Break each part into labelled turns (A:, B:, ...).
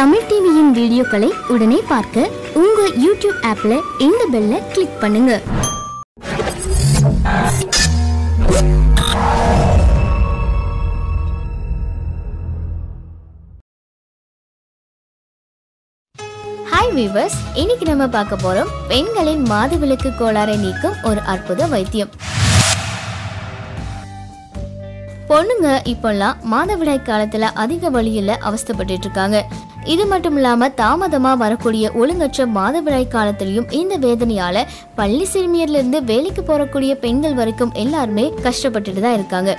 A: தமிழ் டிவியின் வீடியோக்களை உடனே பார்க்க உங்க யூடியூப் ஆப்ல இந்த பெல்ல கிளிக் பண்ணுங்க. ஹாய் வீவர்ஸ் இன்னைக்கு நம்ம பார்க்க போறோம் பெண்களின் மாதவிலக்கு கோளாறை நீக்கும் ஒரு அற்புத வைத்தியம். பொண்ணுங்க இப்போல்லாம் மாதவிடாய் காலத்துல அதிக வழியில அவஸ்தப்பட்டு இருக்காங்க. இது மட்டும் இல்லாம தாமதமா வரக்கூடிய ஒழுங்கற்ற மாதவிடாய் காலத்திலையும் இந்த வேதனையால பள்ளி சிறுமியர்ல இருந்து வேலைக்கு போறக்கூடிய பெண்கள் வரைக்கும் எல்லாருமே கஷ்டப்பட்டுட்டு தான் இருக்காங்க.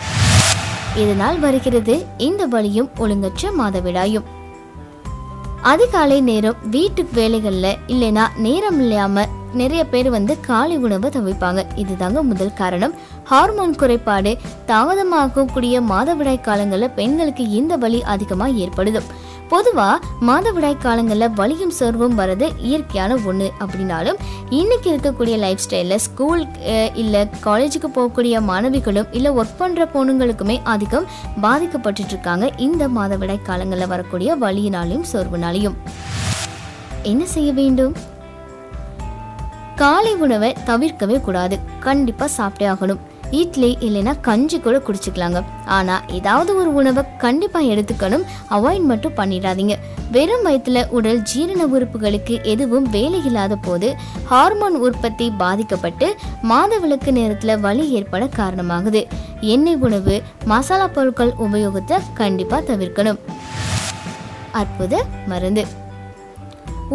A: இதனால் வருகிறது? இந்த வழியும் ஒழுங்கற்ற மாதவிடாயும். அதிகாலை நேரம் வீட்டு வேலைகள்ல இல்லைன்னா நேரம் இல்லாம நிறைய பேர் வந்து காலை உணவை தவிப்பாங்க. இதுதாங்க முதல் காரணம். ஹார்மோன் குறைபாடு தாமதமாகக்கூடிய மாதவிடாய் காலங்களில் பெண்களுக்கு இந்த வலி அதிகமாக ஏற்படுது. பொதுவாக மாதவிடாய் காலங்களில் வலியும் சோர்வும் வர்றது இயற்கையான ஒன்று அப்படின்னாலும் இன்னைக்கு இருக்கக்கூடிய லைஃப் ஸ்டைலில் ஸ்கூல் இல்லை காலேஜுக்கு போகக்கூடிய மாணவிகளும் இல்லை ஒர்க் பண்ணுற பொண்ணுங்களுக்குமே அதிகம் பாதிக்கப்பட்டுட்டு இருக்காங்க இந்த மாதவிடாய் காலங்களில் வரக்கூடிய வலியினாலையும் சோர்வுனாலையும். என்ன செய்ய வேண்டும்? காலை உணவை தவிர்க்கவே கூடாது. கண்டிப்பாக சாப்பிட்டே ஆகணும். இட்லி இல்லைன்னா கஞ்சி கூட குடிச்சுக்கலாங்க. ஆனால் ஏதாவது ஒரு உணவை கண்டிப்பாக எடுத்துக்கணும். அவாய்ட் மட்டும் பண்ணிடாதீங்க. வெறும் வயத்தில் உடல் ஜீரண உறுப்புகளுக்கு எதுவும் வேலை இல்லாத போது ஹார்மோன் உற்பத்தி பாதிக்கப்பட்டு மாதவிலக்கு நேரத்தில் வலி ஏற்பட காரணமாகுது. எண்ணெய் உணவு மசாலா பொருட்கள் உபயோகத்தை கண்டிப்பாக தவிர்க்கணும். அற்புத மருந்து.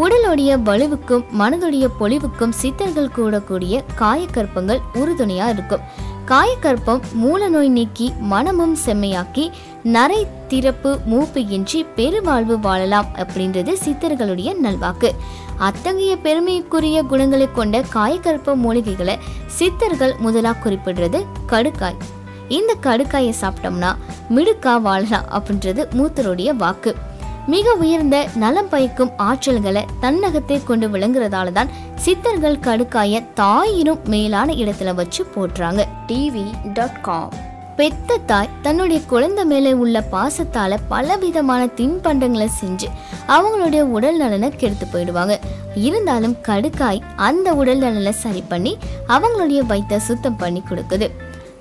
A: உடலுடைய வலுவுக்கும் மனதுடைய பொலிவுக்கும் சித்தர்கள் கூடக்கூடிய காயக்கற்பங்கள் உறுதுணையாக இருக்கும். காயக்கற்பம் மூல நோய் நீக்கி மனமும் செம்மையாக்கி நரை திறப்பு மூப்பு இன்றி பெருவாழ்வு வாழலாம் அப்படின்றது சித்தர்களுடைய நல்வாக்கு. அத்தகைய பெருமைக்குரிய குணங்களை கொண்ட காயக்கற்ப மூலிகைகளை சித்தர்கள் முதலா குறிப்பிடுறது கடுக்காய். இந்த கடுக்காயை சாப்பிட்டோம்னா மிடுக்கா வாழலாம் அப்படின்றது மூத்தருடைய வாக்கு. மிக உயர்ந்த நலம் பயக்கும் ஆற்றல்களை தன்னகத்தை கொண்டு விளங்குறதால தான் சித்தர்கள் கடுக்காய தாயினும் மேலான இடத்துல வச்சு போட்டுறாங்க டிவி டாட் காம் பெத்த தாய் தன்னுடைய குழந்தை மேலே உள்ள பாசத்தால பலவிதமான தின்பண்டங்களை செஞ்சு அவங்களுடைய உடல் நலனை கெடுத்து போயிடுவாங்க. இருந்தாலும் கடுக்காய் அந்த உடல் நலனை சரி பண்ணி அவங்களுடைய வயித்தை சுத்தம் பண்ணி கொடுக்குது.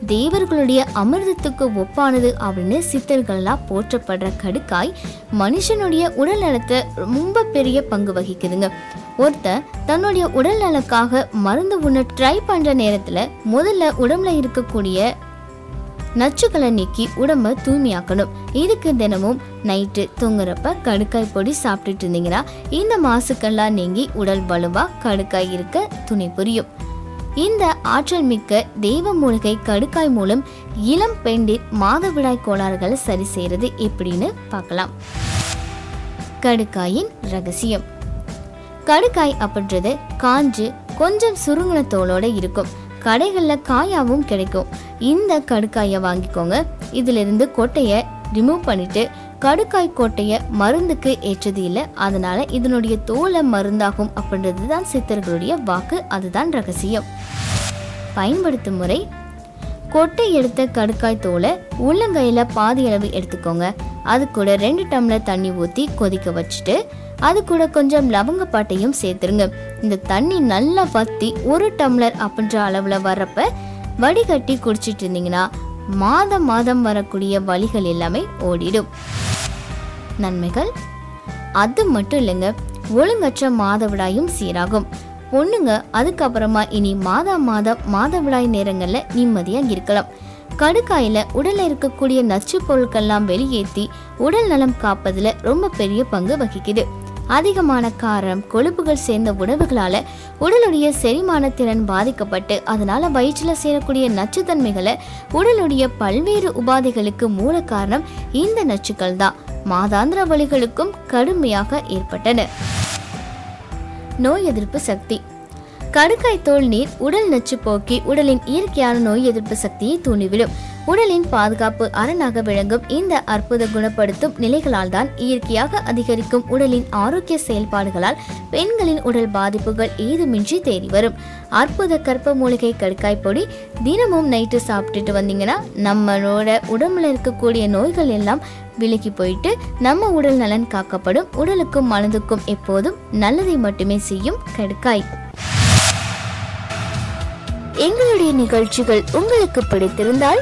A: தேவர்களுடைய அமிர்தத்துக்கு ஒப்பானது அப்படின்னு சித்தர்களால் போற்றப்படுற கடுக்காய் மனுஷனுடைய உடல் நலத்தை ரொம்ப பெரிய பங்கு வகிக்குதுங்க. ஒருத்தன் தன்னுடைய உடல் நலக்காக மருந்து உண்ண ட்ரை பண்ற நேரத்துல முதல்ல உடம்புல இருக்கக்கூடிய நச்சுக்களை நீக்கி உடம்ப தூய்மையாக்கணும். இதுக்கு தினமும் நைட்டு தூங்குறப்ப கடுக்காய் பொடி சாப்பிட்டுட்டு இருந்தீங்கன்னா இந்த மாசுக்கெல்லாம் நீங்கி உடல் வலுவா கடுக்காய் இருக்க துணை புரியும். இந்த ஆற்றல் மிக்க தெய்வ மூலிகை கடுக்காய் மூலம் இளம் பெண்டின் மாதவிடாய் கோளாறுகளை சரி செய்யறது எப்படின்னு பார்க்கலாம். கடுக்காயின் ரகசியம். கடுக்காய் அப்படின்றது காஞ்சு கொஞ்சம் சுருங்கின தோலோட இருக்கும். கடைகளில் காயாவும் கிடைக்கும். இந்த கடுக்காயை வாங்கிக்கோங்க. இதிலிருந்து கொட்டையை ரிமூவ் பண்ணிட்டு கடுக்காய் கொட்டையை மருந்துக்கு ஏற்றது இல்லை. அதனால இதனுடைய தோலை மருந்தாகும் அப்படின்றது தான் சித்தர்களுடைய வாக்கு. அதுதான் ரகசியம். பயன்படுத்தும் முறை. கொட்டை எடுத்த கடுக்காய் தோலை உள்ளங்கையில் பாதி அளவு எடுத்துக்கோங்க. அது கூட ரெண்டு டம்ளர் தண்ணி ஊற்றி கொதிக்க வச்சுட்டு அது கூட கொஞ்சம் லவங்கப்பாட்டையும் சேர்த்துருங்க. இந்த தண்ணி நல்லா வத்தி ஒரு டம்ளர் அப்படின்ற அளவில் வர்றப்ப வடிகட்டி குடிச்சிட்டு இருந்தீங்கன்னா மாதம் மாதம் வரக்கூடிய வழிகள் எல்லாமே ஓடிடும். நன்மைகள். அது மட்டும் இல்லைங்க ஒழுங்கற்ற மாதவிடாயும் சீராகும். பொண்ணுங்க அதுக்கப்புறமா இனி மாதா மாதம் மாதவிடாய் நேரங்களில் நிம்மதியாக இருக்கலாம். கடுக்காயில் உடலில் இருக்கக்கூடிய நச்சு பொருட்கள்லாம் வெளியேற்றி உடல் நலம் காப்பதில் ரொம்ப பெரிய பங்கு வகிக்குது. அதிகமான காரம் கொழுப்புகள் சேர்ந்த உணவுகளால் உடலுடைய செரிமான திறன் பாதிக்கப்பட்டு அதனால் வயிற்றில் சேரக்கூடிய நச்சுத்தன்மைகளை உடலுடைய பல்வேறு உபாதைகளுக்கு மூல காரணம் இந்த நச்சுக்கள் தான் மாதாந்திர வழிகளுக்கும் கடுமையாக ஏற்பட்டன. நோய் எதிர்ப்பு சக்தி. கடுக்காய் தோல் நீர் உடல் நச்சு போக்கி உடலின் இயற்கையான நோய் எதிர்ப்பு சக்தியை தூண்டிவிடும். உடலின் பாதுகாப்பு அரணாக விளங்கும் இந்த அற்புத குணப்படுத்தும் நிலைகளால் தான் இயற்கையாக அதிகரிக்கும் உடலின் ஆரோக்கிய செயல்பாடுகளால் பெண்களின் உடல் பாதிப்புகள் ஏதுமின்றி தேறி வரும். அற்புத கற்ப மூலிகை கடுக்காய் பொடி தினமும் நைட்டு சாப்பிட்டுட்டு வந்தீங்கன்னா நம்மளோட உடம்புல இருக்கக்கூடிய நோய்கள் எல்லாம் விலகி போயிட்டு நம்ம உடல் நலன் காக்கப்படும். உடலுக்கும் மனதுக்கும் எப்போதும் நல்லதை மட்டுமே செய்யும் கடுக்காய் எங்களுடைய நிகழ்ச்சிகள் உங்களுக்கு பிடித்திருந்தால்